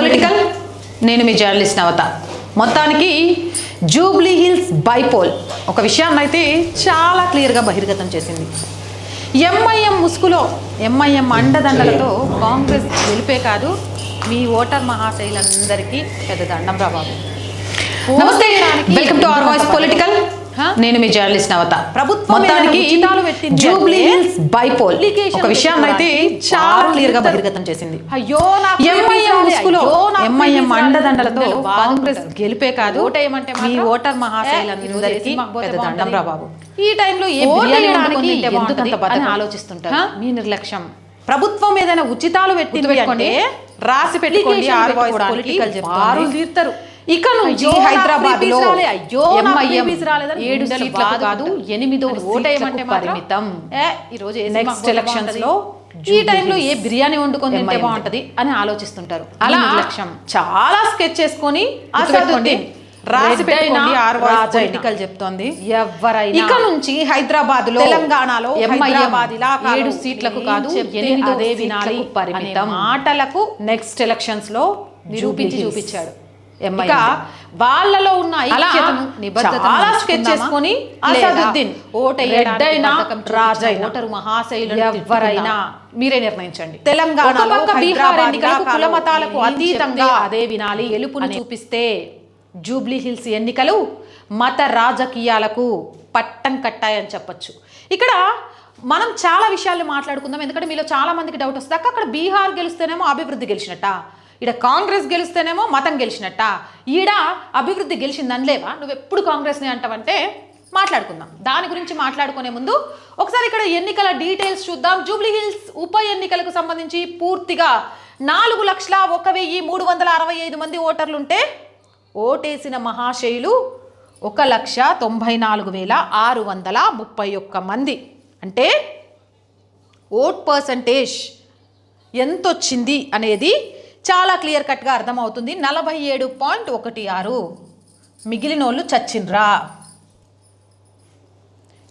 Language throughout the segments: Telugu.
పొలిటికల్ నేను మీ జర్నలిస్ట్ నవత మొత్తానికి జూబ్లీ హిల్స్ బైపోల్ ఒక విషయాన్ని అయితే చాలా క్లియర్గా బహిర్గతం చేసింది. ఎంఐఎం ముసుగులో ఎంఐఎం అండదండలతో కాంగ్రెస్ గెలిపే కాదు మీ ఓటర్ మహాశైలందరికీ పెద్ద దండం బాబు. నమస్తే. Welcome to our voice political నేను మీ జర్నలిస్ట్ నవత మొత్తానికి జూబ్లీ హిల్స్ బైపోల్ ఒక విషయాన్ని అయితే చాలా క్లియర్గా. బహిర్గతం చేసింది అయ్యో ఎంఐఎం ముసుగులో అండదండలతో. కాంగ్రెస్. గెలిపే కాదు మీ ఓటర్ మహాశైలందరికీ పెద్ద దండం బాగుంటది. రా బాబు ఈ టైంలో ఆలోచిస్తుంటారు? మీ నిర్లక్ష్యం ప్రభుత్వం ఏదైనా ఉచితాలు. అంటే రాసి పెట్టుకోండి ఆర్ తీరుతారు ఇక నుంచి హైదరాబాద్లో ఏడు సీట్లకు కాదు. ఎనిమిదో ఓటేయమంటే పరిమితం ఈ రోజు elections బాగుంటది. లో ఈ టైంలో ఏ బిర్యానీ వండుకొని తింటే. బాగుంటది అని ఆలోచిస్తుంటారు అలా నిర్లక్ష్యం. చాలా స్కెచ్ చేసుకొని. అసదుద్దీన్ రాసి పెట్టుకోండి. పొలిటికల్ చెప్తోంది ఎవరైనా ఇక నుంచి హైదరాబాద్లో తెలంగాణలో హైదరాబాద్ ఏడు సీట్లకు కాదు ఎనిమిదో సీట్లకు వినాలి పరిమితం అనే మాటలకు నెక్స్ట్ ఎలక్షన్స్లో Hills. చూపించాడు. ఇక వాళ్ళలో ఉన్న చాలా? స్కెచ్ చేసుకొని అసదుద్దీన్ చూపించిన రాజైనా. ఓటరు మహాశైలను ఎవరైనా మీరే నిర్ణయించండి. పక్క బీహార్ ఎన్నికలకు కుల మతాలకు అతీతంగా అదే వినాలి. గెలుపును అని చూపిస్తే జూబ్లీ హిల్స్ ఎన్నికలు మత రాజకీయాలకు పట్టం కట్టాయని చెప్పొచ్చు. ఇక్కడ మనం చాలా విషయాలు మాట్లాడుకుందాం. ఎందుకంటే మీలో చాలా మందికి డౌట్ వస్తుంది. అక్క అక్కడ బీహార్ గెలిస్తేనేమో అభివృద్ధి గెలిచినట్ట? ఈడ కాంగ్రెస్ గెలిస్తేనేమో మతం గెలిచినట్ట? ఈడ అభివృద్ధి గెలిచిందని లేవా? నువ్వు ఎప్పుడు కాంగ్రెస్ని అంటావంటే మాట్లాడుకుందాం. దాని గురించి మాట్లాడుకునే ముందు ఒకసారి ఇక్కడ ఎన్నికల డీటెయిల్స్ చూద్దాం. జూబ్లీ హిల్స్ ఉప ఎన్నికలకు సంబంధించి పూర్తిగా నాలుగు లక్షల ఒక వెయ్యి మూడు వందల అరవై ఐదు మంది ఓటర్లుంటే ఓటేసిన మహాశయులు ఒక లక్ష తొంభై నాలుగు వేల ఆరు వందల ముప్పై ఒక్క మంది. అంటే ఓట్ పర్సంటేజ్ ఎంత వచ్చింది అనేది చాలా క్లియర్ కట్గా అర్థమవుతుంది. నలభై ఏడు పాయింట్ ఒకటి ఆరు. మిగిలిన వాళ్ళు చచ్చిండ్రా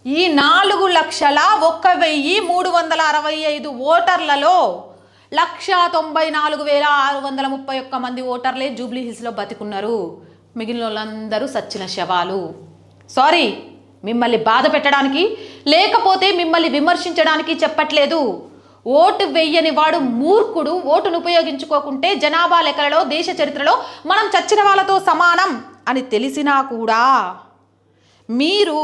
ఈ నాలుగు లక్షల ఒక్క వెయ్యి మూడు వందల అరవై ఐదు ఓటర్లలో లక్ష తొంభై నాలుగు వేల ఆరు వందల ముప్పై ఒక్క మంది ఓటర్లే జూబ్లీ హిల్స్లో బతికున్నారు. మిగిలిన వాళ్ళందరూ సచ్చిన శవాలు. సారీ మిమ్మల్ని బాధ పెట్టడానికి లేకపోతే మిమ్మల్ని విమర్శించడానికి చెప్పట్లేదు. ఓటు వెయ్యని వాడు మూర్ఖుడు. ఓటును ఉపయోగించుకోకుంటే జనాభా లెక్కలలో దేశ చరిత్రలో మనం చచ్చిన వాళ్ళతో సమానం అని తెలిసినా కూడా మీరు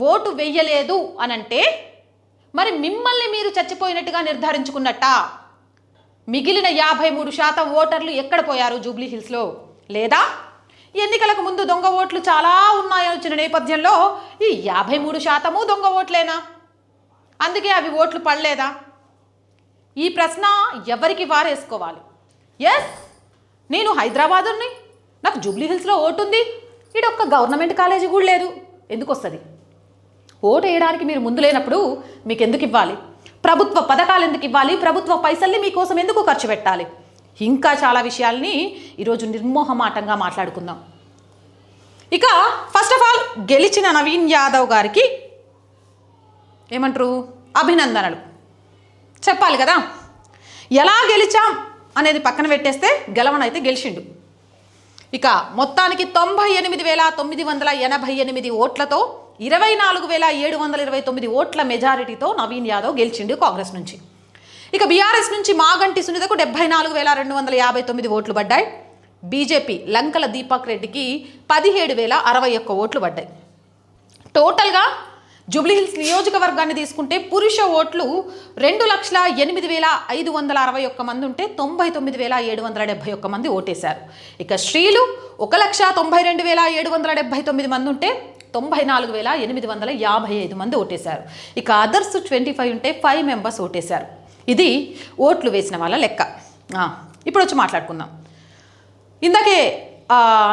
ఓటు వెయ్యలేదు అనంటే మరి మిమ్మల్ని మీరు చచ్చిపోయినట్టుగా నిర్ధారించుకున్నట్ట? మిగిలిన యాభై మూడు శాతం ఓటర్లు ఎక్కడ పోయారు జూబ్లీ హిల్స్లో? లేదా? ఎన్నికలకు ముందు దొంగ ఓట్లు చాలా ఉన్నాయని వచ్చిన నేపథ్యంలో ఈ యాభై మూడు శాతము దొంగ ఓట్లేనా? అందుకే అవి ఓట్లు పడలేదా? ఈ ప్రశ్న ఎవరికి వారేసుకోవాలి? ఎస్ నేను హైదరాబాదుని? నాకు జూబ్లీ హిల్స్లో ఓటు ఉంది ఈడ ఒక్క గవర్నమెంట్ కాలేజీ కూడా లేదు. ఎందుకు వస్తుంది ఓటు వేయడానికి మీరు ముందు లేనప్పుడు మీకు ఎందుకు ఇవ్వాలి ప్రభుత్వ పథకాలు ఎందుకు ఇవ్వాలి ప్రభుత్వ పైసల్ని మీకోసం ఎందుకు ఖర్చు పెట్టాలి? ఇంకా చాలా విషయాల్ని ఈరోజు నిర్మోహమాటంగా మాట్లాడుకుందాం. ఇక ఫస్ట్ ఆఫ్ ఆల్ గెలిచిన నవీన్ యాదవ్ గారికి ఏమంటారు? అభినందనలు. చెప్పాలి కదా. ఎలా గెలిచాం అనేది పక్కన పెట్టేస్తే గెలవనైతే గెలిచిండు. ఇక మొత్తానికి తొంభై ఎనిమిది వేల తొమ్మిది వందల ఎనభై ఎనిమిది ఓట్లతో ఇరవై నాలుగు వేల ఏడు వందల ఇరవై తొమ్మిది ఓట్ల మెజారిటీతో నవీన్ యాదవ్ గెలిచిండు కాంగ్రెస్ నుంచి. ఇక బీఆర్ఎస్ నుంచి మాగంటి సునీతకు డెబ్బై నాలుగు వేల రెండు వందల యాభై తొమ్మిది ఓట్లు పడ్డాయి. బీజేపీ లంకల దీపక్ రెడ్డికి పదిహేడు వేల అరవై ఒక్క ఓట్లు పడ్డాయి. టోటల్గా జూబ్లీహిల్స్ నియోజకవర్గాన్ని తీసుకుంటే పురుష ఓట్లు రెండు లక్షల ఎనిమిది వేల ఐదు వందల అరవై ఒక్క మంది ఉంటే తొంభై తొమ్మిది వేల ఏడు వందల డెబ్బై ఒక్క మంది ఓటేశారు. ఇక స్త్రీలు ఒక లక్ష తొంభై రెండు వేల ఏడు వందల డెబ్బై తొమ్మిది మంది ఉంటే తొంభై నాలుగు వేల ఎనిమిది వందల యాభై ఐదు మంది ఓటేశారు. ఇక అదర్స్ ట్వంటీ ఫైవ్ ఉంటే ఫైవ్ మెంబర్స్ ఓటేశారు. ఇది ఓట్లు వేసిన వాళ్ళ లెక్క. ఇప్పుడు వచ్చి మాట్లాడుకుందాం. ఇందాకే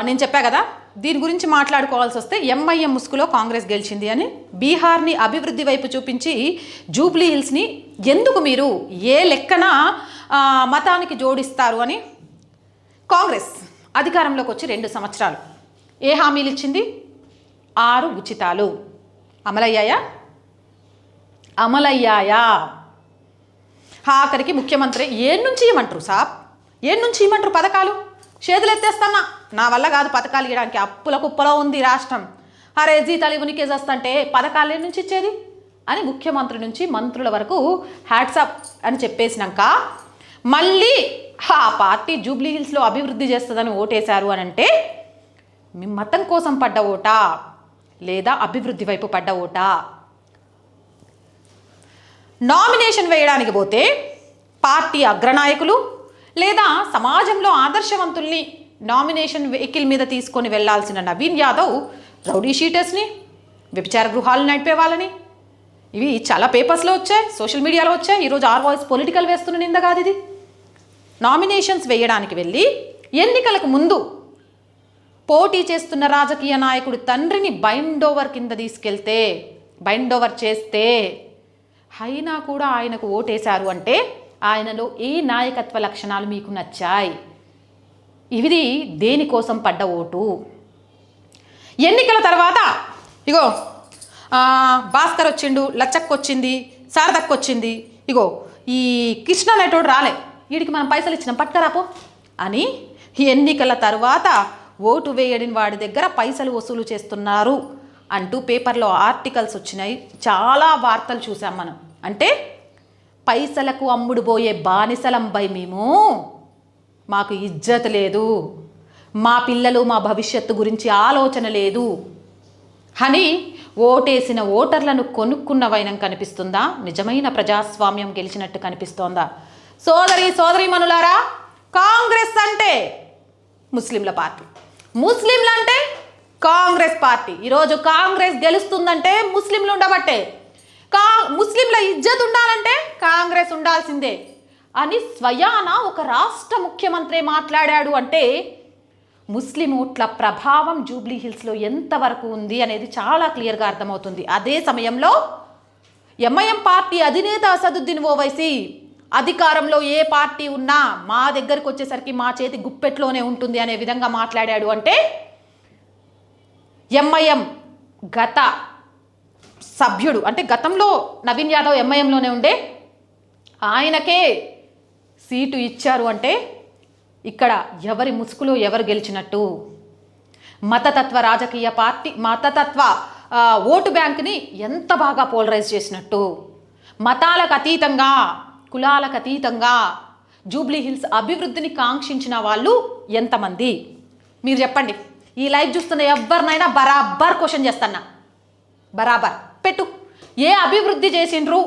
నేను చెప్పా కదా దీని గురించి మాట్లాడుకోవాల్సి వస్తే ఎంఐఎం ముసుగులో కాంగ్రెస్ గెలిచింది అని బీహార్ని అభివృద్ధి వైపు చూపించి జూబ్లీ హిల్స్ని ఎందుకు మీరు ఏ లెక్కన మతానికి జోడిస్తారు అని కాంగ్రెస్ అధికారంలోకి వచ్చి రెండు సంవత్సరాలు. ఏ హామీలు ఇచ్చింది? ఆరు ఉచితాలు. అమలయ్యాయా? అమలయ్యాయా? ఆఖరికి ముఖ్యమంత్రి ఏం నుంచి ఇవ్వమంటారు సాబ్? ఏం నుంచి ఇవ్వమంటారు పథకాలు? చేతులు ఎత్తేస్తున్నా నా వల్ల కాదు పథకాలు ఇవ్వడానికి అప్పుల కుప్పలో ఉంది రాష్ట్రం. అరే జీతాలు ఇవ్వనికే చేస్తుంటే పథకాలు నుంచి ఇచ్చేది? అని ముఖ్యమంత్రి నుంచి మంత్రుల వరకు హ్యాట్సాప్ అని చెప్పేసినాక మళ్ళీ ఆ పార్టీ జూబ్లీ హిల్స్లో అభివృద్ధి చేస్తుందని ఓటేశారు అని అంటే మీ మతం కోసం పడ్డ ఓటా? లేదా అభివృద్ధి వైపు పడ్డ ఓటా? నామినేషన్ వేయడానికి పోతే పార్టీ అగ్రనాయకులు లేదా సమాజంలో ఆదర్శవంతుల్ని నామినేషన్ వెహికల్ మీద తీసుకొని వెళ్ళాల్సిన నవీన్ యాదవ్ రౌడీ షీటర్స్ని వ్యభిచార గృహాలు నడిపే వాళ్ళని ఇవి చాలా పేపర్స్లో వచ్చాయి సోషల్ మీడియాలో వచ్చాయి. ఈరోజు ఆర్ వాయిస్ పొలిటికల్ వేస్తున్న నింద కాదు ఇది. నామినేషన్స్ వేయడానికి వెళ్ళి ఎన్నికలకు ముందు పోటీ చేస్తున్న రాజకీయ నాయకుడు తండ్రిని బైండోవర్ కింద తీసుకెళ్తే బైండోవర్ చేస్తే అయినా కూడా ఆయనకు ఓటేశారు అంటే ఆయనలో ఏ నాయకత్వ లక్షణాలు మీకు నచ్చాయి? ఇది దేనికోసం పడ్డ ఓటు? ఎన్నికల తర్వాత ఇగో భాస్కర్ వచ్చిండు లచ్చక్కొచ్చింది వచ్చింది వచ్చింది ఇగో ఈ కృష్ణ అనేటోడు రాలే. వీడికి మనం పైసలు ఇచ్చినాం పట్టుకరాపో అని ఎన్నికల తర్వాత ఓటు వేయడిని వాడి దగ్గర పైసలు వసూలు చేస్తున్నారు అంటూ పేపర్లో ఆర్టికల్స్ వచ్చినాయి. చాలా వార్తలు చూసాం మనం. అంటే పైసలకు అమ్ముడు పోయే బానిసలంపై మేము. మాకు ఇజ్జత్ లేదు. మా పిల్లలు మా భవిష్యత్తు గురించి ఆలోచన లేదు. అని ఓటేసిన ఓటర్లను కొనుక్కున్న వైనం కనిపిస్తుందా? నిజమైన ప్రజాస్వామ్యం గెలిచినట్టు కనిపిస్తోందా? సోదరి సోదరి మనులారా కాంగ్రెస్ అంటే ముస్లింల పార్టీ. ముస్లింలు అంటే కాంగ్రెస్ పార్టీ. ఈరోజు కాంగ్రెస్ గెలుస్తుందంటే ముస్లింలు ఉండబట్టే. కా ముస్లింల ఇజ్జత్ ఉండాలంటే కాంగ్రెస్ ఉండాల్సిందే. అని స్వయాన ఒక రాష్ట్ర ముఖ్యమంత్రి మాట్లాడాడు అంటే ముస్లిం ఓట్ల ప్రభావం జూబ్లీ హిల్స్లో ఎంతవరకు ఉంది అనేది చాలా క్లియర్గా అర్థమవుతుంది. అదే సమయంలో ఎంఐఎం పార్టీ అధినేత అసదుద్దీన్ ఓవైసీ అధికారంలో ఏ పార్టీ ఉన్నా మా దగ్గరికి వచ్చేసరికి మా చేతి గుప్పెట్లోనే ఉంటుంది అనే విధంగా మాట్లాడాడు అంటే ఎంఐఎం గత సభ్యుడు. అంటే గతంలో నవీన్ యాదవ్ ఎంఐఎంలోనే ఉండే. ఆయనకే సీటు ఇచ్చారు అంటే ఇక్కడ ఎవరి ముసుగులో ఎవరు గెలిచినట్టు? మతతత్వ రాజకీయ పార్టీ మతతత్వ ఓటు బ్యాంక్ని ఎంత బాగా పోలరైజ్ చేసినట్టు? మతాలకు అతీతంగా కులాలకు అతీతంగా జూబ్లీ హిల్స్ అభివృద్ధిని కాంక్షించిన వాళ్ళు ఎంతమంది? మీరు చెప్పండి. ఈ లైవ్ చూస్తున్న ఎవరినైనా బరాబర్ క్వశ్చన్ చేస్తున్నా బరాబర్. పెట్టు ఏ అభివృద్ధి చేసిండ్రు?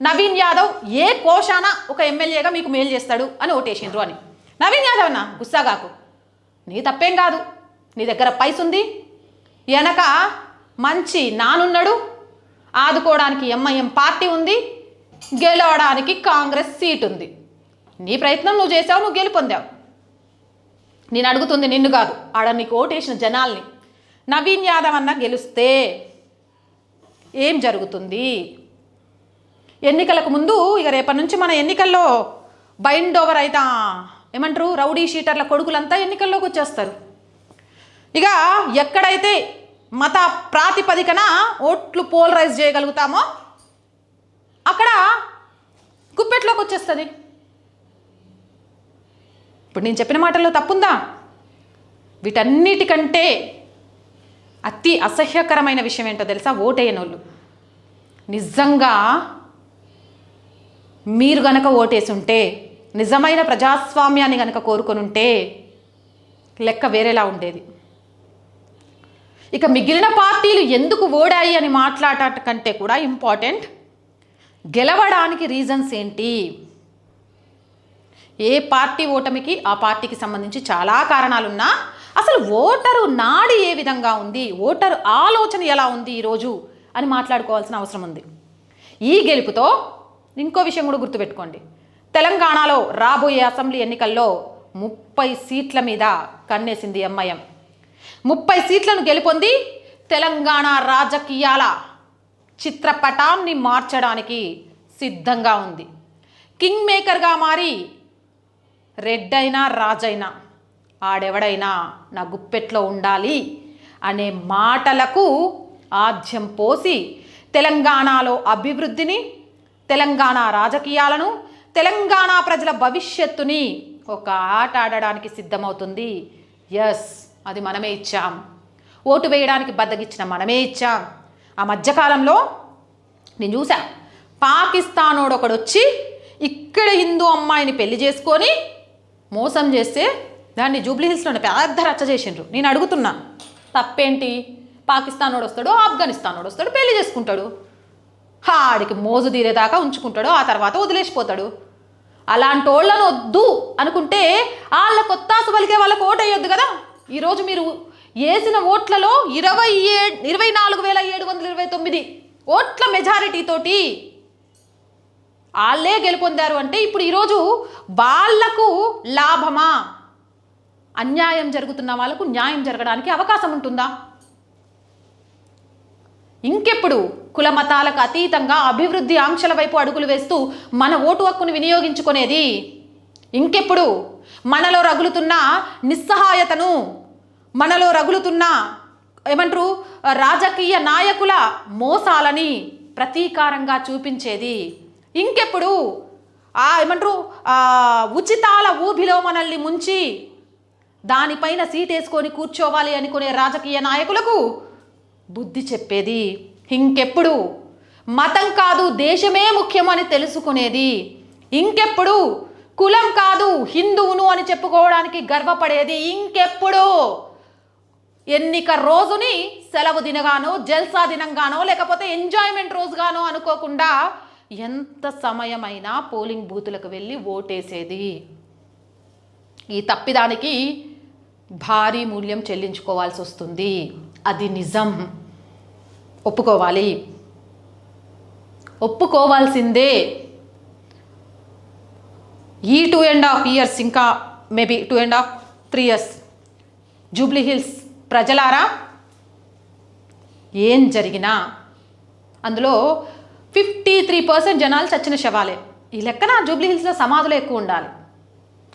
నవీన్ యాదవ్ ఏ కోశాన ఒక ఎమ్మెల్యేగా మీకు మేలు చేస్తాడు అని ఓటేసిండ్రు అని. నవీన్ యాదవ్ అన్న గుస్సాగాకు నీ తప్పేం కాదు. నీ దగ్గర పైస ఉంది వెనక మంచి నానున్నాడు. ఆదుకోవడానికి ఎంఐఎం పార్టీ ఉంది. గెలవడానికి కాంగ్రెస్ సీట్ ఉంది. నీ ప్రయత్నం నువ్వు చేసావు నువ్వు గెలుపొందావు నేను అడుగుతుంది నిన్ను కాదు. ఆడ నీకు ఓటేసిన జనాల్ని. నవీన్ యాదవ్ అన్న గెలుస్తే ఏం జరుగుతుంది? ఎన్నికలకు ముందు ఇక రేపటి నుంచి మన ఎన్నికల్లో బైండ్ ఓవర్ అయితే. ఏమంటారు? రౌడీ షీటర్ల కొడుకులంతా ఎన్నికల్లోకి వచ్చేస్తారు. ఇక ఎక్కడైతే మత ప్రాతిపదికన ఓట్లు పోలరైజ్ చేయగలుగుతామో అక్కడ గుప్పెట్లోకి వచ్చేస్తుంది. ఇప్పుడు నేను చెప్పిన మాటల్లో తప్పుందా? వీటన్నిటికంటే అతి అసహ్యకరమైన విషయం ఏంటో తెలుసా? ఓటేయనోళ్ళు. నిజంగా మీరు గనక ఓటేసుంటే నిజమైన ప్రజాస్వామ్యాన్ని గనక కోరుకొని ఉంటే లెక్క వేరేలా ఉండేది. ఇక మిగిలిన పార్టీలు ఎందుకు ఓడాయి అని మాట్లాడట కంటే కూడా ఇంపార్టెంట్. గెలవడానికి రీజన్స్ ఏంటి? ఏ పార్టీ ఓటమికి ఆ పార్టీకి సంబంధించి చాలా కారణాలున్నా అసలు ఓటరు నాడి ఏ విధంగా ఉంది? ఓటరు ఆలోచన ఎలా ఉంది ఈరోజు? అని మాట్లాడుకోవాల్సిన అవసరం ఉంది. ఈ గెలుపుతో ఇంకో విషయం కూడా గుర్తుపెట్టుకోండి. తెలంగాణలో రాబోయే అసెంబ్లీ ఎన్నికల్లో ముప్పై సీట్ల మీద కన్నేసింది ఎంఐఎం. ముప్పై సీట్లను గెలుపొంది తెలంగాణ రాజకీయాల చిత్రపటాన్ని మార్చడానికి సిద్ధంగా ఉంది. కింగ్ మేకర్గా మారి రెడ్డైనా రాజైనా ఆడెవడైనా నా గుప్పెట్లో ఉండాలి అనే మాటలకు ఆద్యం పోసి తెలంగాణలో అభివృద్ధిని తెలంగాణ రాజకీయాలను తెలంగాణ ప్రజల భవిష్యత్తుని ఒక ఆట ఆడడానికి సిద్ధమవుతుంది. ఎస్ అది మనమే ఇచ్చాం. ఓటు వేయడానికి బద్దగిచ్చిన మనమే ఇచ్చాం. ఆ మధ్యకాలంలో నేను చూసా పాకిస్తానోడు ఒకడు వచ్చి ఇక్కడ హిందూ అమ్మాయిని పెళ్ళి చేసుకొని మోసం చేస్తే దాన్ని జూబ్లీహిల్స్లో పెద్ద రచ్చ చేసిండ్రు. నేను అడుగుతున్నా. తప్పేంటి? పాకిస్తానోడు వస్తాడు ఆఫ్ఘనిస్తానోడు వస్తాడు పెళ్ళి చేసుకుంటాడు. ఆడికి మోజు తీరేదాకా ఉంచుకుంటాడు ఆ తర్వాత వదిలేసిపోతాడు. అలాంటి వాళ్ళను వద్దు అనుకుంటే వాళ్ళ కొత్త పలికే వాళ్ళకి ఓటు వేయొద్దు కదా? ఈరోజు మీరు వేసిన ఓట్లలో ఇరవై ఏ ఇరవై నాలుగు వేల ఏడు వందల ఇరవై తొమ్మిది ఓట్ల మెజారిటీతోటి వాళ్ళే గెలుపొందారు అంటే ఇప్పుడు ఈరోజు వాళ్ళకు లాభమా? అన్యాయం జరుగుతున్న వాళ్ళకు న్యాయం జరగడానికి అవకాశం ఉంటుందా? ఇంకెప్పుడు కుల మతాలకు అతీతంగా అభివృద్ధి ఆంక్షల వైపు అడుగులు వేస్తూ మన ఓటు హక్కును వినియోగించుకునేది? ఇంకెప్పుడు మనలో రగులుతున్న నిస్సహాయతను మనలో రగులుతున్న ఏమంటారు రాజకీయ నాయకుల మోసాలని ప్రతీకారంగా చూపించేది? ఇంకెప్పుడు ఏమంటారు ఉచితాల ఊబిలో మనల్ని ముంచి దానిపైన సీట్ వేసుకొని కూర్చోవాలి అనుకునే రాజకీయ నాయకులకు బుద్ధి చెప్పేది ఇంకెప్పుడు? మతం కాదు దేశమే ముఖ్యమని తెలుసుకునేది. ఇంకెప్పుడు? కులం కాదు హిందువును అని చెప్పుకోవడానికి గర్వపడేది ఇంకెప్పుడు? ఎన్నిక రోజుని సెలవు దినగానో జల్సా దినంగానో లేకపోతే ఎంజాయ్మెంట్ రోజుగానో అనుకోకుండా ఎంత సమయమైనా పోలింగ్ బూతులకు వెళ్ళి ఓటేసేది. ఈ తప్పిదానికి భారీ మూల్యం చెల్లించుకోవాల్సి వస్తుంది. అది నిజం. ఒప్పుకోవాలి. ఒప్పుకోవాల్సిందే. ఈ టూ అండ్ హాఫ్ ఇయర్స్ ఇంకా maybe two and half three years. Jubilee Hills ప్రజలారా ఏం జరిగినా అందులో ఫిఫ్టీ త్రీ పర్సెంట్ జనాలు చచ్చిన శవాలే. ఈ లెక్కన జూబ్లీ హిల్స్లో సమాధులు ఎక్కువ ఉండాలి.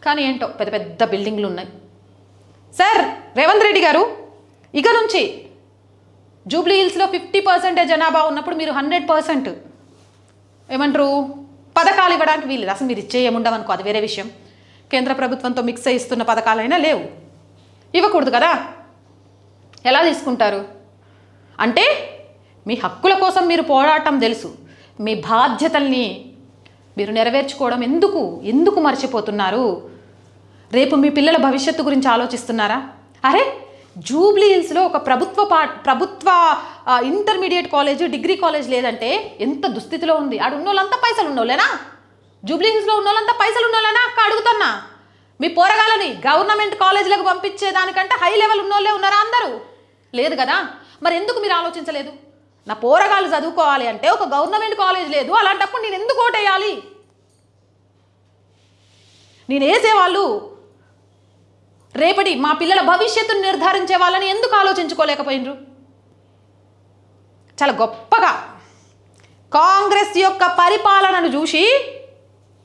కానీ ఏంటో పెద్ద పెద్ద బిల్డింగ్లు ఉన్నాయి. సార్ రేవంత్ రెడ్డి గారు ఇక నుంచి జూబ్లీ హిల్స్లో ఫిఫ్టీ పర్సెంటే జనాభా ఉన్నప్పుడు మీరు హండ్రెడ్ పర్సెంట్ ఏమంటారు పథకాలు ఇవ్వడానికి వీలు అసలు మీరు ఇచ్చే ఏముండవనుకో అది వేరే విషయం. కేంద్ర ప్రభుత్వంతో మిక్స్ అయి ఇస్తున్న పథకాలైనా లేవు. ఇవ్వకూడదు కదా? ఎలా తీసుకుంటారు? అంటే మీ హక్కుల కోసం మీరు పోరాటం తెలుసు. మీ బాధ్యతల్ని మీరు నెరవేర్చుకోవడం ఎందుకు? ఎందుకు మర్చిపోతున్నారు? రేపు మీ పిల్లల భవిష్యత్తు గురించి ఆలోచిస్తున్నారా? అరే జూబ్లీ హిల్స్లో ఒక ప్రభుత్వ పా ప్రభుత్వ ఇంటర్మీడియట్ కాలేజ్ డిగ్రీ కాలేజ్ లేదంటే ఎంత దుస్థితిలో ఉంది. ఆడు ఉన్నోళ్ళంతా పైసలు ఉన్నోళ్ళేనా? జూబ్లీ హిల్స్లో ఉన్నోళ్ళంతా పైసలు ఉన్నోళ్ళేనా? అక్క అడుగుతున్నా. మీ పోరగాలని గవర్నమెంట్ కాలేజీలకు పంపించేదానికంటే హై లెవెల్ ఉన్నోళ్ళే ఉన్నారా అందరూ? లేదు కదా? మరి ఎందుకు మీరు ఆలోచించలేదు? నా పోరగాళ్ళు చదువుకోవాలి అంటే ఒక గవర్నమెంట్ కాలేజ్ లేదు. అలాంటప్పుడు నేను ఎందుకు ఓటేయాలి? నేను వేసేవాళ్ళు రేపటి మా పిల్లల భవిష్యత్తును నిర్ధారించే వాళ్ళని ఎందుకు ఆలోచించుకోలేకపోయినరు? చాలా గొప్పగా కాంగ్రెస్ యొక్క పరిపాలనను చూసి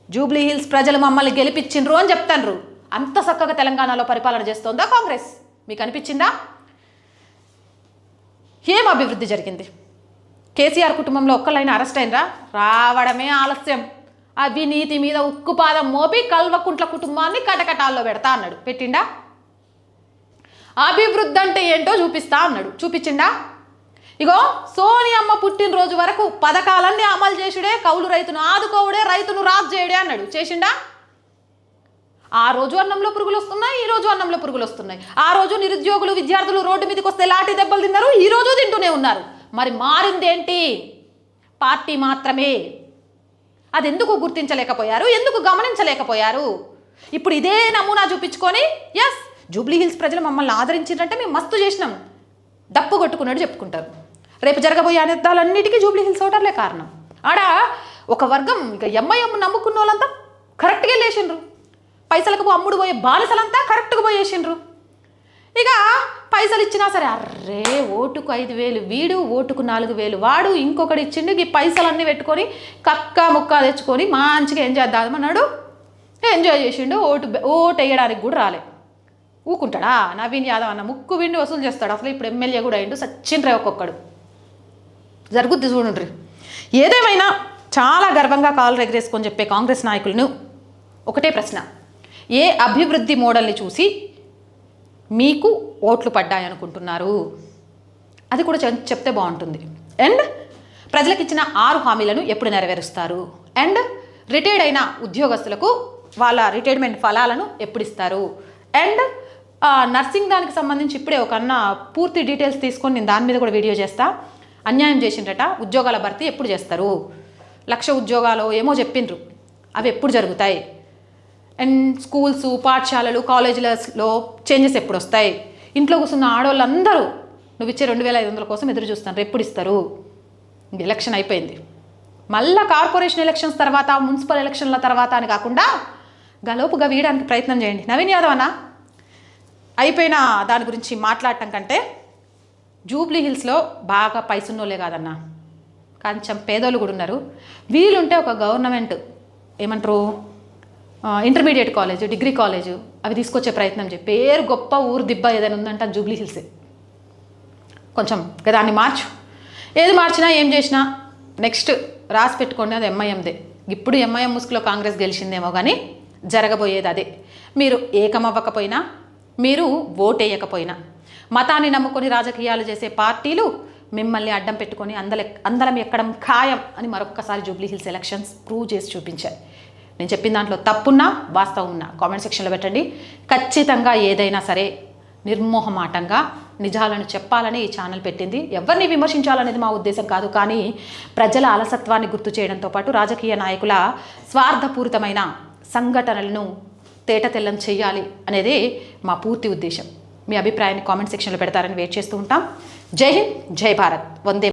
జూబ్లీ హిల్స్ ప్రజలు మమ్మల్ని గెలిపించిండ్రు అని చెప్తాండ్రు అంత చక్కగా తెలంగాణలో పరిపాలన చేస్తోందా కాంగ్రెస్? మీకు అనిపించిందా? ఏం అభివృద్ధి జరిగింది? కేసీఆర్ కుటుంబంలో ఒక్కళ్ళైనా అరెస్ట్ అయినరా? రావడమే ఆలస్యం. అవినీతి మీద ఉక్కుపాదం మోపి కల్వకుంట్ల కుటుంబాన్ని కటకటాల్లో పెడతా అన్నాడు. పెట్టిండా? అభివృద్ధి అంటే ఏంటో చూపిస్తా అన్నాడు. చూపించిండా? ఇగో సోనియమ్మ పుట్టినరోజు వరకు పథకాలన్నీ అమలు చేసుడే కౌలు రైతును ఆదుకోవడే రైతును రాజు చేయడే అన్నాడు. చేసిండా? ఆ రోజు అన్నంలో పురుగులు వస్తున్నాయి ఈ రోజు అన్నంలో పురుగులు వస్తున్నాయి. ఆ రోజు నిరుద్యోగులు విద్యార్థులు రోడ్డు మీదకి వస్తే లాఠీ దెబ్బలు తిన్నారు ఈ రోజు తింటూనే ఉన్నారు. మరి మారిందేంటి? పార్టీ మాత్రమే. అది ఎందుకు గుర్తించలేకపోయారు? ఎందుకు గమనించలేకపోయారు? ఇప్పుడు ఇదే నమూనా చూపించుకొని ఎస్ జూబ్లీ హిల్స్ ప్రజలు మమ్మల్ని ఆదరించిందంటే మేము మస్తు చేసినాం. డప్పు కొట్టుకున్నాడు చెప్పుకుంటారు. రేపు జరగబోయే అనిర్థాలన్నిటికీ జూబ్లీ హిల్స్ ఓటర్లే కారణం. ఆడ ఒక వర్గం ఇక ఎంఐఎం నమ్ముకున్న వాళ్ళంతా కరెక్ట్గా లేచిండ్రు పైసలకు అమ్ముడు పోయే బాలసలంతా కరెక్ట్గా పోయేసిండ్రు. ఇక పైసలు ఇచ్చినా సరే అర్రే ఓటుకు ఐదు వేలు వీడు ఓటుకు నాలుగు వేలు వాడు ఇంకొకటి ఇచ్చిండు ఈ పైసలన్నీ పెట్టుకొని కక్క ముక్క తెచ్చుకొని మంచిగా ఎంజాయ్ చేద్దామన్నాడు ఎంజాయ్ చేసిండు ఓటు ఓటు వేయడానికి కూడా రాలే. ఊకుంటాడా? నవీన్ యాదవ్ అన్న ముక్కు విండి వసూలు చేస్తాడు. అసలు ఇప్పుడు ఎమ్మెల్యే కూడా అయిండు సచ్చిండ్రే ఒక్కొక్కడు. జరుగుద్ది చూడండి. ఏదేమైనా చాలా గర్వంగా కాలు ఎగరేసుకొని చెప్పే కాంగ్రెస్ నాయకులను ఒకటే ప్రశ్న. ఏ అభివృద్ధి మోడల్ని చూసి మీకు ఓట్లు పడ్డాయనుకుంటున్నారు అది కూడా చెప్తే బాగుంటుంది. అండ్ ప్రజలకు ఇచ్చిన ఆరు హామీలను ఎప్పుడు నెరవేరుస్తారు? అండ్ రిటైర్డ్ అయిన ఉద్యోగస్తులకు వాళ్ళ రిటైర్మెంట్ ఫలాలను ఎప్పుడు ఇస్తారు అండ్ నర్సింగ్ దానికి సంబంధించి ఇప్పుడే ఒక అన్న పూర్తి డీటెయిల్స్ తీసుకొని నేను దాని మీద కూడా వీడియో చేస్తా. అన్యాయం చేసిండ్రట ఉద్యోగాల భర్తీ ఎప్పుడు చేస్తారు? లక్ష ఉద్యోగాలు ఏమో చెప్పిండ్రు. అవి ఎప్పుడు జరుగుతాయి? అండ్ స్కూల్స్ పాఠశాలలు కాలేజీలలో చేంజెస్ ఎప్పుడు వస్తాయి? ఇంట్లో కూర్చున్న ఆడవాళ్ళందరూ నువ్వు ఇచ్చే రెండు వేల ఐదు వందల కోసం ఎదురు చూస్తాను ఎప్పుడు ఇస్తారు? ఎలక్షన్ అయిపోయింది. మళ్ళా కార్పొరేషన్ ఎలక్షన్స్ తర్వాత మున్సిపల్ ఎలక్షన్ల తర్వాత అని కాకుండా గలోపుగా వీయడానికి ప్రయత్నం చేయండి. నవీన్ యాదవ్ అన్న అయిపోయిన దాని గురించి మాట్లాడటం కంటే జూబ్లీ హిల్స్లో బాగా పైసున్నోలే కాదన్నా. కొంచెం పేదోళ్ళు కూడా ఉన్నారు. వీలుంటే ఒక గవర్నమెంట్ ఏమంటారు? ఇంటర్మీడియట్ కాలేజ్ డిగ్రీ కాలేజ్ అవి తీసుకొచ్చే ప్రయత్నం చేయి పేరు గొప్ప ఊరు దిబ్బ ఏదైనా ఉందంటే జూబ్లీ హిల్సే. కొంచెం దాన్ని మార్చు. ఏది మార్చినా ఏం చేసినా నెక్స్ట్ రాసి పెట్టుకోండి అది ఎంఐఎందే ఇప్పుడు ఎంఐఎం ముసుగులో కాంగ్రెస్ గెలిచిందేమో కానీ జరగబోయేది అదే. మీరు ఏకమవ్వకపోయినా మీరు ఓటేయకపోయినా మతాన్ని నమ్ముకొని రాజకీయాలు చేసే పార్టీలు మిమ్మల్ని అడ్డం పెట్టుకొని అందల అందరం ఎక్కడం ఖాయం అని మరొక్కసారి జూబ్లీ హిల్స్ ఎలక్షన్స్ ప్రూవ్ చేసి చూపించాయి. నేను చెప్పిన దాంట్లో తప్పున్నా వాస్తవం ఉన్నా కామెంట్ సెక్షన్లో పెట్టండి. ఖచ్చితంగా ఏదైనా సరే నిర్మోహమాటంగా నిజాలను చెప్పాలని ఈ ఛానల్ పెట్టింది. ఎవరిని విమర్శించాలనేది మా ఉద్దేశం కాదు కానీ ప్రజల అలసత్వాన్ని గుర్తు చేయడంతో పాటు రాజకీయ నాయకుల స్వార్థపూరితమైన సంఘటనలను తేటతెల్లం చేయాలి అనేది మా పూర్తి ఉద్దేశం. మీ అభిప్రాయాన్ని కామెంట్ సెక్షన్లో పెడతారని వెయిట్ చేస్తూ ఉంటాం. జై హింద్ జై భారత్. వందే